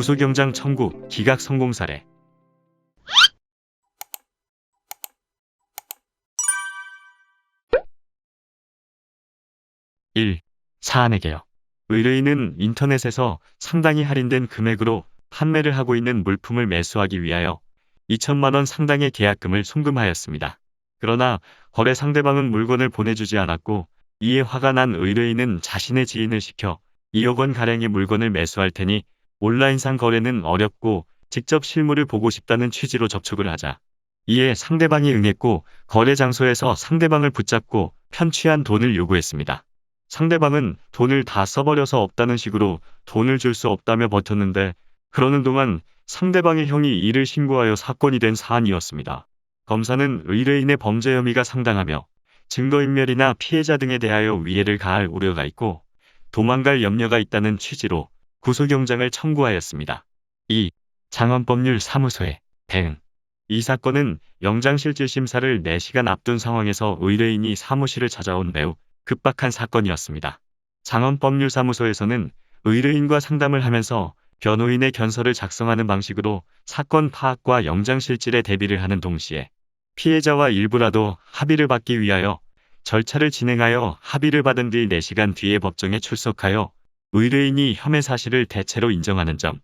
구속영장 청구 기각 성공 사례 (1) 사안에게요 의뢰인은 인터넷에서 상당히 할인된 금액으로 판매를 하고 있는 물품을 매수하기 위하여 2천만 원 상당의 계약금을 송금하였습니다. 그러나 거래 상대방은 물건을 보내주지 않았고 이에 화가 난 의뢰인은 자신의 지인을 시켜 2억 원 가량의 물건을 매수할 테니 온라인상 거래는 어렵고 직접 실물을 보고 싶다는 취지로 접촉을 하자. 이에 상대방이 응했고 거래 장소에서 상대방을 붙잡고 편취한 돈을 요구했습니다. 상대방은 돈을 다 써버려서 없다는 식으로 돈을 줄 수 없다며 버텼는데 그러는 동안 상대방의 형이 이를 신고하여 사건이 된 사안이었습니다. 검사는 의뢰인의 범죄 혐의가 상당하며 증거인멸이나 피해자 등에 대하여 위해를 가할 우려가 있고 도망갈 염려가 있다는 취지로 구속영장을 청구하였습니다. 2. 장원법률 사무소에 대응 이 사건은 영장실질심사를 4시간 앞둔 상황에서 의뢰인이 사무실을 찾아온 매우 급박한 사건이었습니다. 장원법률사무소에서는 의뢰인과 상담을 하면서 변호인의 견서를 작성하는 방식으로 사건 파악과 영장실질에 대비를 하는 동시에 피해자와 일부라도 합의를 받기 위하여 절차를 진행하여 합의를 받은 뒤 4시간 뒤에 법정에 출석하여 의뢰인이 혐의 사실을 대체로 인정하는 점,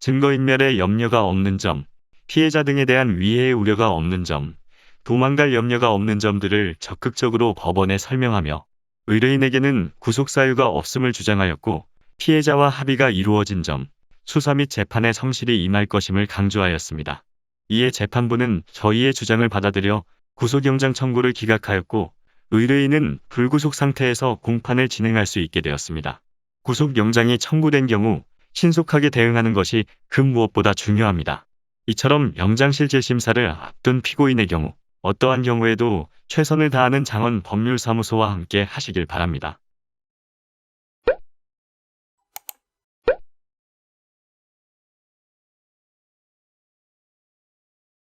증거인멸의 염려가 없는 점, 피해자 등에 대한 위해의 우려가 없는 점, 도망갈 염려가 없는 점들을 적극적으로 법원에 설명하며 의뢰인에게는 구속 사유가 없음을 주장하였고 피해자와 합의가 이루어진 점, 수사 및 재판에 성실히 임할 것임을 강조하였습니다. 이에 재판부는 저희의 주장을 받아들여 구속영장 청구를 기각하였고 의뢰인은 불구속 상태에서 공판을 진행할 수 있게 되었습니다. 구속영장이 청구된 경우 신속하게 대응하는 것이 그 무엇보다 중요합니다. 이처럼 영장실질 심사를 앞둔 피고인의 경우 어떠한 경우에도 최선을 다하는 장원 법률사무소와 함께 하시길 바랍니다.